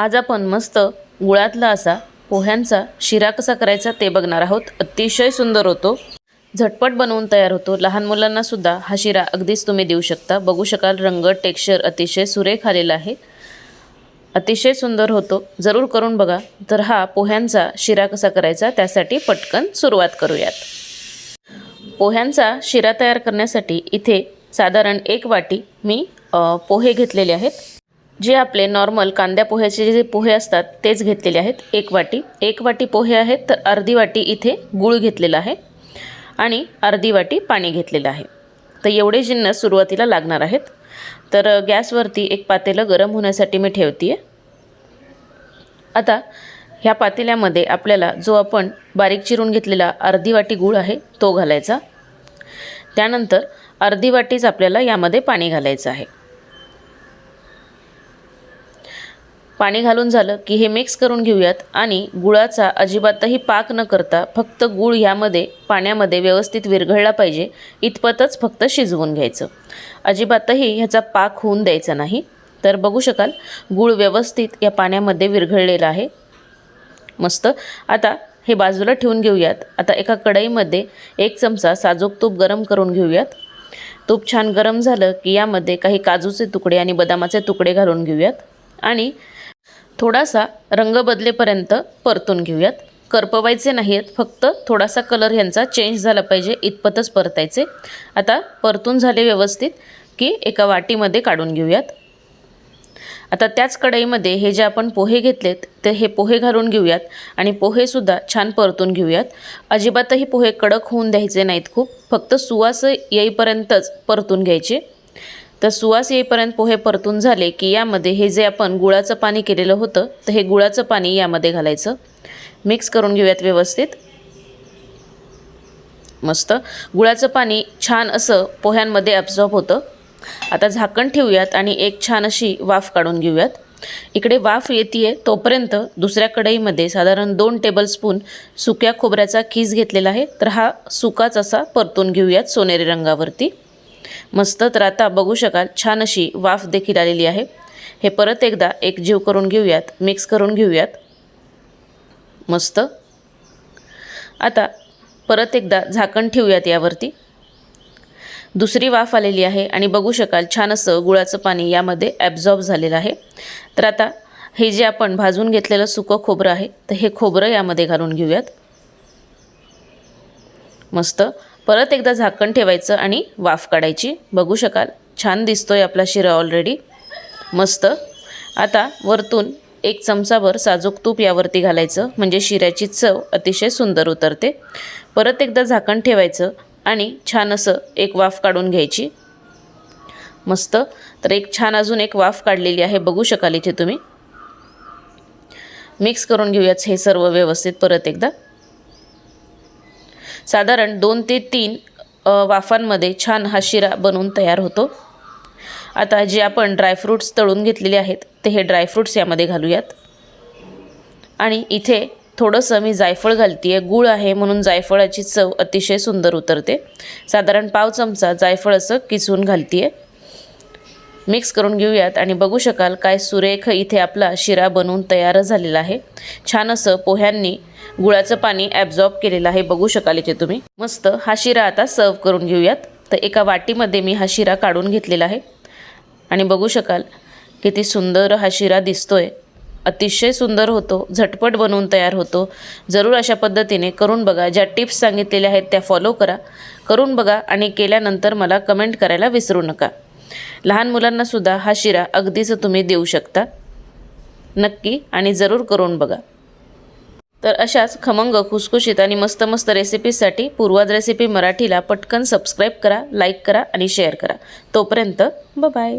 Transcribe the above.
आज आपण मस्त गुळातला असा पोह्यांचा शिरा कसा करायचा ते बघणार आहोत. अतिशय सुंदर होतो. झटपट बनवून तयार होतो. लहान मुलांना सुद्धा हा शिरा अगदीच तुम्ही देऊ शकता. बघू शकाल रंग टेक्स्चर अतिशय सुरेख आलेला आहे. अतिशय सुंदर होतो. जरूर करून बघा. तर हा पोह्यांचा शिरा कसा करायचा त्यासाठी पटकन सुरुवात करूयात. पोह्यांचा शिरा तयार करण्यासाठी इथे साधारण एक वाटी मी पोहे घेतलेले आहेत. जे आपले नॉर्मल कांद्या पोह्याचे जे पोहे असतात तेच घेतलेले आहेत. एक वाटी. एक वाटी पोहे आहेत तर अर्धी वाटी इथे गूळ घेतलेला आहे आणि अर्धी वाटी पाणी घेतलेलं आहे. तर एवढे जिन्नस सुरुवातीला लागणार आहेत. तर गॅसवरती एक पातेलं गरम होण्यासाठी मी ठेवते आहे आता ह्या पातेल्यामध्ये आपल्याला जो आपण बारीक चिरून घेतलेला अर्धी वाटी गूळ आहे तो घालायचा. त्यानंतर अर्धी वाटीच आपल्याला यामध्ये पाणी घालायचं आहे. पाणी घालून झालं की हे मिक्स करून घेऊयात आणि गुळाचा अजिबातही पाक न करता फक्त गूळ ह्यामध्ये पाण्यामध्ये व्यवस्थित विरघळला पाहिजे. इतपतच फक्त शिजवून घ्यायचं. अजिबातही ह्याचा पाक होऊन द्यायचा नाही. तर बघू शकाल गूळ व्यवस्थित या पाण्यामध्ये विरघळलेला आहे. मस्त. आता हे बाजूला ठेवून घेऊयात. आता एका कढईमध्ये एक चमचा साजूक तूप गरम करून घेऊयात. तूप छान गरम झालं की यामध्ये काही काजूचे तुकडे आणि बदामाचे तुकडे घालून घेऊयात. आणि थोडासा रंग बदलेपर्यंत परतून घेऊयात. करपवायचे नाही आहेत फक्त थोडासा कलर ह्यांचा चेंज झाला पाहिजे इतपतच परतायचे. आता परतून झाले व्यवस्थित की एका वाटीमध्ये काढून घेऊयात. आता त्याच कढईमध्ये हे जे आपण पोहे घेतलेत ते हे पोहे घालून घेऊयात आणि पोहेसुद्धा छान परतून घेऊयात. अजिबातही पोहे कडक होऊन द्यायचे नाहीत खूप फक्त सुवास येईपर्यंतच परतून घ्यायचे. तर सुवास येईपर्यंत पोहे परतून झाले की यामध्ये हे जे आपण गुळाचं पाणी केलेलं होतं तर हे गुळाचं पाणी यामध्ये घालायचं. मिक्स करून घेऊयात व्यवस्थित. मस्त. गुळाचं पाणी छान असं पोह्यांमध्ये ॲब्झॉर्ब होतं. आता झाकण ठेवूयात आणि एक छान अशी वाफ काढून घेऊयात. इकडे वाफ येते तोपर्यंत दुसऱ्या कढईमध्ये साधारण दोन टेबलस्पून सुक्या खोबऱ्याचा खीस घेतलेला आहे तर हा सुकाच असा परतून घेऊयात सोनेरी रंगावरती. मस्त तर आता बघू शकाल छान अशी वाफ देखील आलेली आहे. हे परत एकदा एक जीव करून घेऊयात मिक्स करून घेऊयात. मस्त. आता परत एकदा झाकण ठेवूयात यावरती. दुसरी वाफ आलेली आहे आणि बघू शकाल छान असं गुळाचं पाणी यामध्ये ॲब्झॉर्ब झालेलं आहे. तर आता हे जे आपण भाजून घेतलेलं सुकं खोबरं आहे तर हे खोबरं यामध्ये घालून घेऊयात. मस्त. परत एकदा झाकण ठेवायचं आणि वाफ काढायची. बघू शकाल. छान दिसतो आहे आपला शिरा ऑलरेडी मस्त. आता वरतून एक चमचाभर साजूक तूप यावरती घालायचं. म्हणजे शिऱ्याची चव अतिशय सुंदर उतरते. परत एकदा झाकण ठेवायचं आणि छान असं एक वाफ काढून घ्यायची. मस्त. तर एक छान अजून एक वाफ काढलेली आहे. बघू शकाल इथे तुम्ही. मिक्स करून घेऊयाच हे सर्व व्यवस्थित परत एकदा. साधारण दोन ते तीन वाफांमध्ये छान हा शिरा बनवून तयार होतो. आता जे आपण ड्रायफ्रूट्स तळून घेतलेले आहेत ते हे ड्रायफ्रूट्स यामध्ये घालूयात. आणि इथे थोडंसं मी जायफळ घालते आहे गूळ आहे म्हणून जायफळाची चव अतिशय सुंदर उतरते. साधारण पाव चमचा जायफळ असं किसून घालते आहे मिक्स करून घेऊयात आणि बघू शकाल काय सुरेख इथे आपला शिरा बनवून तयार झालेला आहे. छान असं पोह्यांनी गुळाचं पाणी ॲब्झॉर्ब केलेलं आहे. बघू शकाल इथे तुम्ही. मस्त हा शिरा आता सर्व करून घेऊयात. तर एका वाटीमध्ये मी हा शिरा काढून घेतलेला आहे. आणि बघू शकाल किती सुंदर हा शिरा दिसतोय. अतिशय सुंदर होतो. झटपट बनवून तयार होतो. जरूर अशा पद्धतीने करून बघा. ज्या टिप्स सांगितलेल्या आहेत त्या फॉलो करा. करून बघा आणि केल्यानंतर मला कमेंट करायला विसरू नका. लहान मुलांनासुद्धा हा शिरा अगदीच तुम्ही देऊ शकता. नक्की आणि जरूर करून बघा. तर अशाच खमंग खुसखुशीत आणि मस्त मस्त रेसिपीसाठी पूर्वाज रेसिपी मराठीला पटकन सबस्क्राईब करा लाईक करा आणि शेअर करा. तोपर्यंत बाय